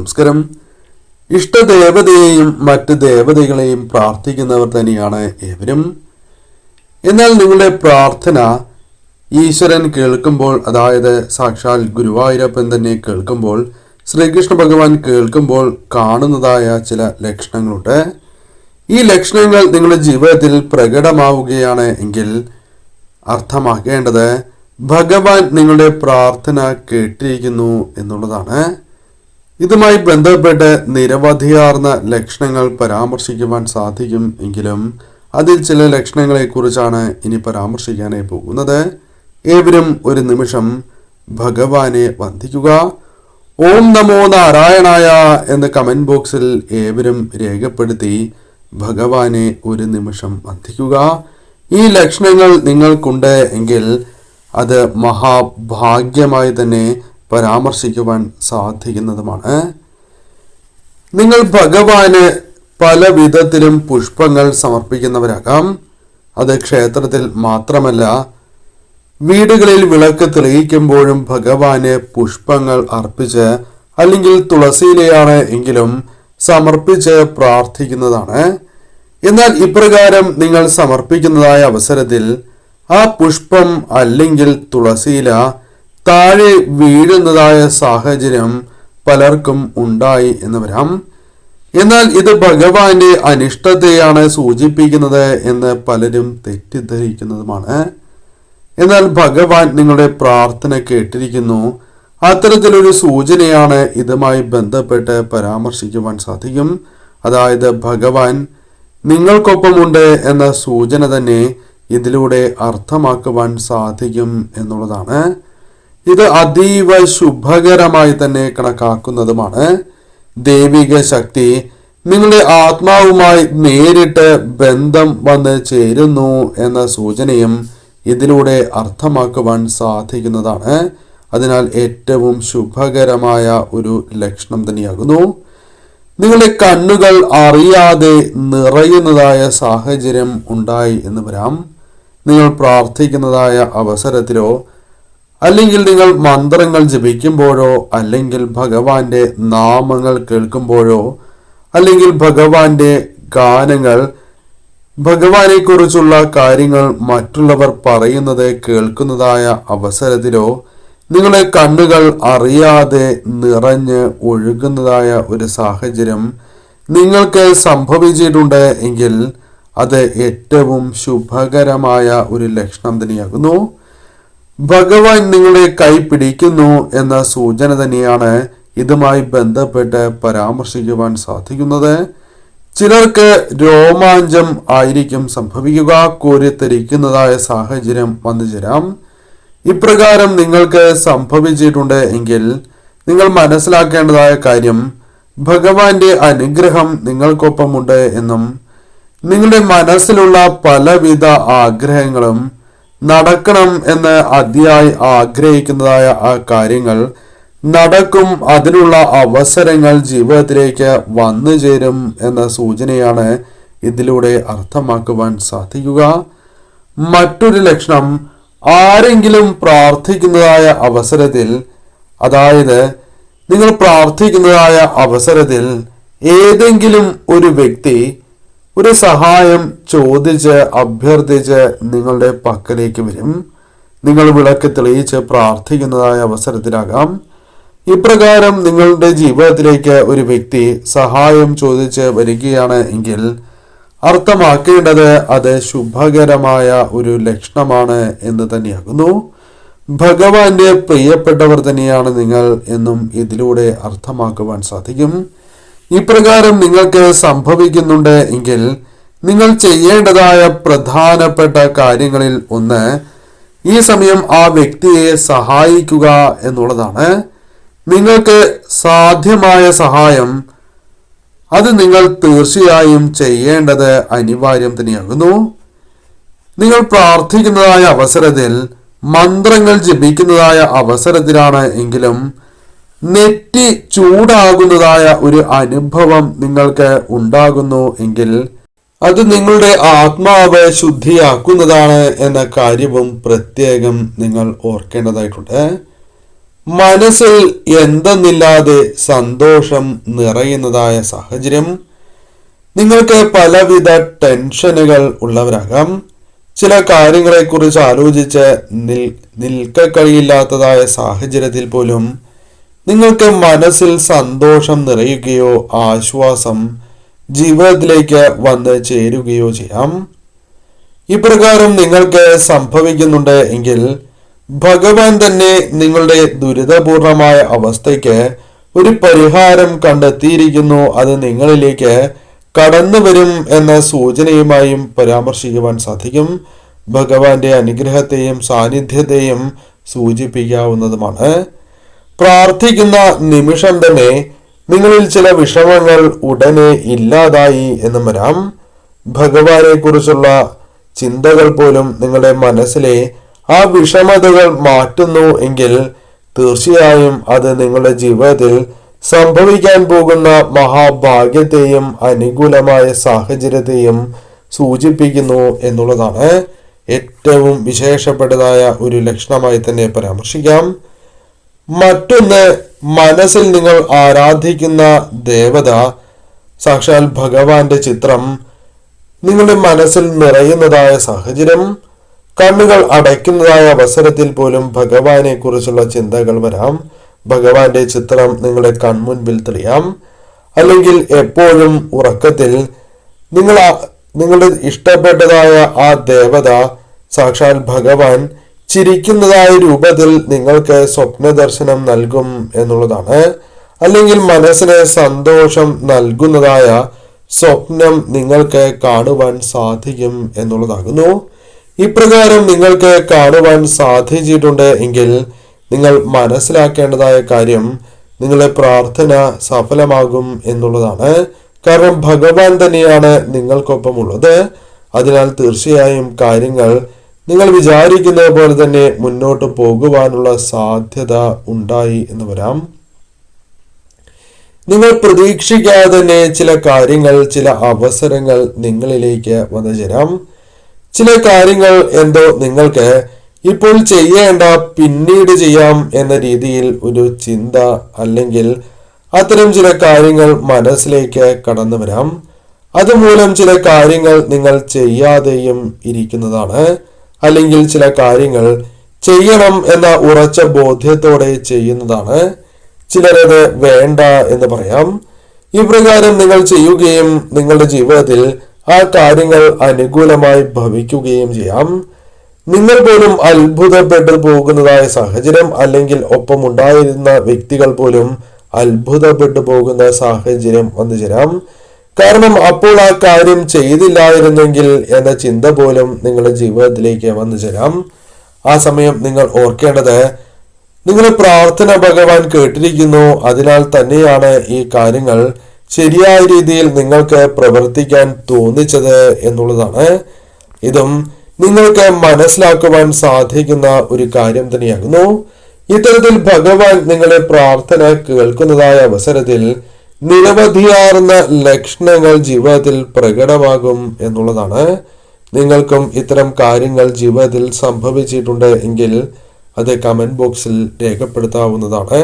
നമസ്കാരം. ഇഷ്ടദേവതയെയും മറ്റ് ദേവതകളെയും പ്രാർത്ഥിക്കുന്നവർ തന്നെയാണ് ഏവരും. എന്നാൽ നിങ്ങളുടെ പ്രാർത്ഥന ഈശ്വരൻ കേൾക്കുമ്പോൾ അതായത് സാക്ഷാൽ ഗുരുവായൂരപ്പൻ തന്നെ കേൾക്കുമ്പോൾ ശ്രീകൃഷ്ണ ഭഗവാൻ കേൾക്കുമ്പോൾ കാണുന്നതായ ചില ലക്ഷണങ്ങളുണ്ട്. ഈ ലക്ഷണങ്ങൾ നിങ്ങളുടെ ജീവിതത്തിൽ പ്രകടമാവുകയാണ് എങ്കിൽ അർത്ഥമാക്കേണ്ടത് ഭഗവാൻ നിങ്ങളുടെ പ്രാർത്ഥന കേട്ടിരിക്കുന്നു എന്നുള്ളതാണ്. ഇതുമായി ബന്ധപ്പെട്ട് നിരവധിയാർന്ന ലക്ഷണങ്ങൾ പരാമർശിക്കുവാൻ സാധിക്കും എങ്കിലും അതിൽ ചില ലക്ഷണങ്ങളെക്കുറിച്ചാണ് ഇനി പരാമർശിക്കാനായി പോകുന്നത്. ഏവരും ഒരു നിമിഷം ഭഗവാനെ വന്ദിക്കുക. ഓം നമോ നാരായണായ എന്ന് കമന്റ് ബോക്സിൽ ഏവരും രേഖപ്പെടുത്തി ഭഗവാനെ ഒരു നിമിഷം വന്ദിക്കുക. ഈ ലക്ഷണങ്ങൾ നിങ്ങൾക്കുണ്ട് എങ്കിൽ അത് മഹാഭാഗ്യമായി തന്നെ പരാമർശിക്കുവാൻ സാധിക്കുന്നതുമാണ്. നിങ്ങൾ ഭഗവാന് പല വിധത്തിലും പുഷ്പങ്ങൾ സമർപ്പിക്കുന്നവരാകാം. അത് ക്ഷേത്രത്തിൽ മാത്രമല്ല വീടുകളിൽ വിളക്ക് തെളിയിക്കുമ്പോഴും ഭഗവാന് പുഷ്പങ്ങൾ അർപ്പിച്ച് അല്ലെങ്കിൽ തുളസിയിലെയാണ് എങ്കിലും സമർപ്പിച്ച് പ്രാർത്ഥിക്കുന്നതാണ്. എന്നാൽ ഇപ്രകാരം നിങ്ങൾ സമർപ്പിക്കുന്നതായ അവസരത്തിൽ ആ പുഷ്പം അല്ലെങ്കിൽ തുളസിയില താഴെ വീഴുന്നതായ സാഹചര്യം പലർക്കും ഉണ്ടായി എന്ന് വരാം. എന്നാൽ ഇത് ഭഗവാന്റെ അനിഷ്ടത്തെയാണ് സൂചിപ്പിക്കുന്നത് എന്ന് പലരും തെറ്റിദ്ധരിക്കുന്നതുമാണ്. എന്നാൽ ഭഗവാൻ നിങ്ങളുടെ പ്രാർത്ഥന കേട്ടിരിക്കുന്നു. അത്തരത്തിലൊരു സൂചനയാണ് ഇതുമായി ബന്ധപ്പെട്ട് പരാമർശിക്കുവാൻ സാധിക്കും. അതായത് ഭഗവാൻ നിങ്ങൾക്കൊപ്പമുണ്ട് എന്ന സൂചന തന്നെ ഇതിലൂടെ അർത്ഥമാക്കുവാൻ സാധിക്കും എന്നുള്ളതാണ്. ഇത് അതീവ ശുഭകരമായി തന്നെ കണക്കാക്കുന്നതുമാണ്. ദൈവിക ശക്തി നിങ്ങളുടെ ആത്മാവുമായി നേരിട്ട് ബന്ധം വന്ന് ചേരുന്നു എന്ന സൂചനയും ഇതിലൂടെ അർത്ഥമാക്കുവാൻ സാധിക്കുന്നതാണ്. അതിനാൽ ഏറ്റവും ശുഭകരമായ ഒരു ലക്ഷണം തന്നെയാകുന്നു. നിങ്ങളുടെ കണ്ണുകൾ അറിയാതെ നിറയുന്നതായ സാഹചര്യം ഉണ്ടായി എന്ന് വരാം. നിങ്ങൾ പ്രാർത്ഥിക്കുന്നതായ അവസരത്തിലോ അല്ലെങ്കിൽ നിങ്ങൾ മന്ത്രങ്ങൾ ജപിക്കുമ്പോഴോ അല്ലെങ്കിൽ ഭഗവാന്റെ നാമങ്ങൾ കേൾക്കുമ്പോഴോ അല്ലെങ്കിൽ ഭഗവാന്റെ ഗാനങ്ങൾ ഭഗവാനെ കുറിച്ചുള്ള കാര്യങ്ങൾ മറ്റുള്ളവർ പറയുന്നത് കേൾക്കുന്നതായ അവസരത്തിലോ നിങ്ങളെ കണ്ണുകൾ അറിയാതെ നിറഞ്ഞ് ഒഴുകുന്നതായ ഒരു സാഹചര്യം നിങ്ങൾക്ക് സംഭവിച്ചിട്ടുണ്ട് എങ്കിൽ അത് ഏറ്റവും ശുഭകരമായ ഒരു ലക്ഷണം തന്നെയാകുന്നു. ഭഗവാൻ നിങ്ങളെ കൈപിടിക്കുന്നു എന്ന സൂചന തന്നെയാണ് ഇതുമായി ബന്ധപ്പെട്ട് പരാമർശിക്കുവാൻ സാധിക്കുന്നത്. ചിലർക്ക് രോമാഞ്ചം ആയിരിക്കും സംഭവിക്കുക കോരിത്തെരിക്കുന്നതായ സാഹചര്യം വന്നു ചേരാം. ഇപ്രകാരം നിങ്ങൾക്ക് സംഭവിച്ചിട്ടുണ്ട് എങ്കിൽ നിങ്ങൾ മനസ്സിലാക്കേണ്ടതായ കാര്യം ഭഗവാന്റെ അനുഗ്രഹം നിങ്ങൾക്കൊപ്പമുണ്ട് എന്നും നിങ്ങളുടെ മനസ്സിലുള്ള പലവിധ ആഗ്രഹങ്ങളും നടക്കണം എന്ന് അതിയായി ആഗ്രഹിക്കുന്നതായ ആ കാര്യങ്ങൾ നടക്കും അതിനുള്ള അവസരങ്ങൾ ജീവിതത്തിലേക്ക് വന്നു ചേരും എന്ന സൂചനയാണ് ഇതിലൂടെ അർത്ഥമാക്കുവാൻ സാധിക്കുക. മറ്റൊരു ലക്ഷണം ആരെങ്കിലും പ്രാർത്ഥിക്കുന്നതായ അവസരത്തിൽ അതായത് നിങ്ങൾ പ്രാർത്ഥിക്കുന്നതായ അവസരത്തിൽ ഏതെങ്കിലും ഒരു വ്യക്തി ഒരു സഹായം ചോദിച്ച് അഭ്യർത്ഥിച്ച് നിങ്ങളുടെ പക്കലേക്ക് വരും. നിങ്ങൾ വിളക്ക് തെളിയിച്ച് പ്രാർത്ഥിക്കുന്നതായ അവസരത്തിലാകാം. ഇപ്രകാരം നിങ്ങളുടെ ജീവിതത്തിലേക്ക് ഒരു വ്യക്തി സഹായം ചോദിച്ച് വരികയാണ് എങ്കിൽ അർത്ഥമാക്കേണ്ടത് അത് ശുഭകരമായ ഒരു ലക്ഷണമാണ് എന്ന് തന്നെയാകുന്നു. ഭഗവാന്റെ പ്രിയപ്പെട്ടവർ തന്നെയാണ് നിങ്ങൾ എന്നും ഇതിലൂടെ അർത്ഥമാക്കുവാൻ സാധിക്കും. ഇപ്രകാരം നിങ്ങൾക്ക് സംഭവിക്കുന്നുണ്ട് എങ്കിൽ നിങ്ങൾ ചെയ്യേണ്ടതായ പ്രധാനപ്പെട്ട കാര്യങ്ങളിൽ ഒന്ന് ഈ സമയം ആ വ്യക്തിയെ സഹായിക്കുക എന്നുള്ളതാണ്. നിങ്ങൾക്ക് സാധ്യമായ സഹായം അത് നിങ്ങൾ തീർച്ചയായും ചെയ്യേണ്ടത് അനിവാര്യം തന്നെയാകുന്നു. നിങ്ങൾ പ്രാർത്ഥിക്കുന്നതായ അവസരത്തിൽ മന്ത്രങ്ങൾ ജപിക്കുന്നതായ അവസരത്തിലാണ് എങ്കിലും നെറ്റി ചൂടാകുന്നതായ ഒരു അനുഭവം നിങ്ങൾക്ക് ഉണ്ടാകുന്നു എങ്കിൽ അത് നിങ്ങളുടെ ആത്മാവ് ശുദ്ധിയാക്കുന്നതാണ് എന്ന കാര്യവും പ്രത്യേകം നിങ്ങൾ ഓർക്കേണ്ടതായിട്ടുണ്ട്. മനസ്സിൽ എന്തെന്നില്ലാതെ സന്തോഷം നിറയുന്നതായ സാഹചര്യം. നിങ്ങൾക്ക് പലവിധ ടെൻഷനുകൾ ഉള്ളവരാകാം. ചില കാര്യങ്ങളെക്കുറിച്ച് ആലോചിച്ച് നിൽ നിൽക്ക കഴിയില്ലാത്തതായ സാഹചര്യത്തിൽ പോലും നിങ്ങൾക്ക് മനസ്സിൽ സന്തോഷം നിറയുകയോ ആശ്വാസം ജീവിതത്തിലേക്ക് വന്ന് ചേരുകയോ ചെയ്യാം. ഇപ്രകാരം നിങ്ങൾക്ക് സംഭവിക്കുന്നുണ്ട് എങ്കിൽ ഭഗവാൻ തന്നെ നിങ്ങളുടെ ദുരിതപൂർണമായ അവസ്ഥയ്ക്ക് ഒരു പരിഹാരം കണ്ടെത്തിയിരിക്കുന്നു. അത് നിങ്ങളിലേക്ക് കടന്നു വരും എന്ന സൂചനയുമായും പരാമർശിക്കുവാൻ സാധിക്കും. ഭഗവാന്റെ അനുഗ്രഹത്തെയും സാന്നിധ്യത്തെയും സൂചിപ്പിക്കാവുന്നതുമാണ്. പ്രാർത്ഥിക്കുന്ന നിമിഷം തന്നെ നിങ്ങളിൽ ചില വിഷമങ്ങൾ ഉടനെ ഇല്ലാതായി എന്ന് വരാം. ഭഗവാനെ കുറിച്ചുള്ള ചിന്തകൾ പോലും നിങ്ങളുടെ മനസ്സിലെ ആ വിഷമതകൾ മാറ്റുന്നു എങ്കിൽ തീർച്ചയായും അത് നിങ്ങളുടെ ജീവിതത്തിൽ സംഭവിക്കാൻ പോകുന്ന മഹാഭാഗ്യത്തെയും അനുകൂലമായ സാഹചര്യത്തെയും സൂചിപ്പിക്കുന്നു എന്നുള്ളതാണ് ഏറ്റവും വിശേഷപ്പെട്ടതായ ഒരു ലക്ഷണമായി തന്നെ പരാമർശിക്കാം. മറ്റൊന്ന് മനസ്സിൽ നിങ്ങൾ ആരാധിക്കുന്ന ദേവത സാക്ഷാൽ ഭഗവാന്റെ ചിത്രം നിങ്ങളുടെ മനസ്സിൽ നിറയുന്നതായ സാഹചര്യം കണ്ണുകൾ അടയ്ക്കുന്നതായ അവസരത്തിൽ പോലും ഭഗവാനെ കുറിച്ചുള്ള ചിന്തകൾ വരാം. ഭഗവാന്റെ ചിത്രം നിങ്ങളുടെ കൺമുൻപിൽ തെളിയാം. അല്ലെങ്കിൽ എപ്പോഴും ഉറക്കത്തിൽ നിങ്ങൾ നിങ്ങളുടെ ഇഷ്ടപ്പെട്ടതായ ആ ദേവത സാക്ഷാൽ ഭഗവാൻ ചിരിക്കുന്നതായ രൂപത്തിൽ നിങ്ങൾക്ക് സ്വപ്ന ദർശനം നൽകും എന്നുള്ളതാണ്. അല്ലെങ്കിൽ മനസ്സിന് സന്തോഷം നൽകുന്നതായ സ്വപ്നം നിങ്ങൾക്ക് കാണുവാൻ സാധിക്കും എന്നുള്ളതാകുന്നു. ഇപ്രകാരം നിങ്ങൾക്ക് കാണുവാൻ സാധിച്ചിട്ടുണ്ട് എങ്കിൽ നിങ്ങൾ മനസ്സിലാക്കേണ്ടതായ കാര്യം നിങ്ങളുടെ പ്രാർത്ഥന സഫലമാകും എന്നുള്ളതാണ്. കാരണം ഭഗവാൻ തന്നെയാണ് നിങ്ങൾക്കൊപ്പമുള്ളത്. അതിനാൽ തീർച്ചയായും കാര്യങ്ങൾ നിങ്ങൾ വിചാരിക്കുന്നത് പോലെ തന്നെ മുന്നോട്ട് പോകുവാനുള്ള സാധ്യത ഉണ്ടായി എന്ന് വരാം. നിങ്ങൾ പ്രതീക്ഷിക്കാതെ തന്നെ ചില കാര്യങ്ങൾ ചില അവസരങ്ങൾ നിങ്ങളിലേക്ക് വന്നു ചേരാം. ചില കാര്യങ്ങൾ എന്തോ നിങ്ങൾക്ക് ഇപ്പോൾ ചെയ്യേണ്ട പിന്നീട് ചെയ്യാം എന്ന രീതിയിൽ ഒരു ചിന്ത അല്ലെങ്കിൽ അത്തരം ചില കാര്യങ്ങൾ മനസ്സിലേക്ക് കടന്നു വരാം. അതുമൂലം ചില കാര്യങ്ങൾ നിങ്ങൾ ചെയ്യാതെയും ഇരിക്കുന്നതാണ്. അല്ലെങ്കിൽ ചില കാര്യങ്ങൾ ചെയ്യണം എന്ന ഉറച്ച ബോധ്യത്തോടെ ചെയ്യുന്നതാണ്. ചിലരത് വേണ്ട എന്ന് പറയാം. ഇപ്രകാരം നിങ്ങൾ ചെയ്യുകയും നിങ്ങളുടെ ജീവിതത്തിൽ ആ കാര്യങ്ങൾ അനുകൂലമായി ഭവിക്കുകയും ചെയ്യാം. നിങ്ങൾ പോലും അത്ഭുതപ്പെട്ടു പോകുന്നതായ സാഹചര്യം അല്ലെങ്കിൽ ഒപ്പമുണ്ടായിരുന്ന വ്യക്തികൾ പോലും അത്ഭുതപ്പെട്ടു പോകുന്ന സാഹചര്യം വന്നു ചേരാം കാരണം അപ്പോൾ ആ കാര്യം ചെയ്തില്ലായിരുന്നെങ്കിൽ എന്ന ചിന്ത പോലും നിങ്ങളുടെ ജീവിതത്തിലേക്ക് വന്നു ചേരാം. ആ സമയം നിങ്ങൾ ഓർക്കേണ്ടത് നിങ്ങളുടെ പ്രാർത്ഥന ഭഗവാൻ കേട്ടിരിക്കുന്നു. അതിനാൽ തന്നെയാണ് ഈ കാര്യങ്ങൾ ശരിയായ രീതിയിൽ നിങ്ങൾക്ക് പ്രവർത്തിക്കാൻ തോന്നിച്ചത് എന്നുള്ളതാണ്. ഇതും നിങ്ങൾക്ക് മനസ്സിലാക്കുവാൻ സാധിക്കുന്ന ഒരു കാര്യം തന്നെയാകുന്നു. ഇത്തരത്തിൽ ഭഗവാൻ നിങ്ങളുടെ പ്രാർത്ഥന കേൾക്കുന്നതായ അവസരത്തിൽ നിരവധിയാർന്ന ലക്ഷണങ്ങൾ ജീവിതത്തിൽ പ്രകടമാകും എന്നുള്ളതാണ്. നിങ്ങൾക്കും ഇത്തരം കാര്യങ്ങൾ ജീവിതത്തിൽ സംഭവിച്ചിട്ടുണ്ട് എങ്കിൽ അത് കമന്റ് ബോക്സിൽ രേഖപ്പെടുത്താവുന്നതാണ്.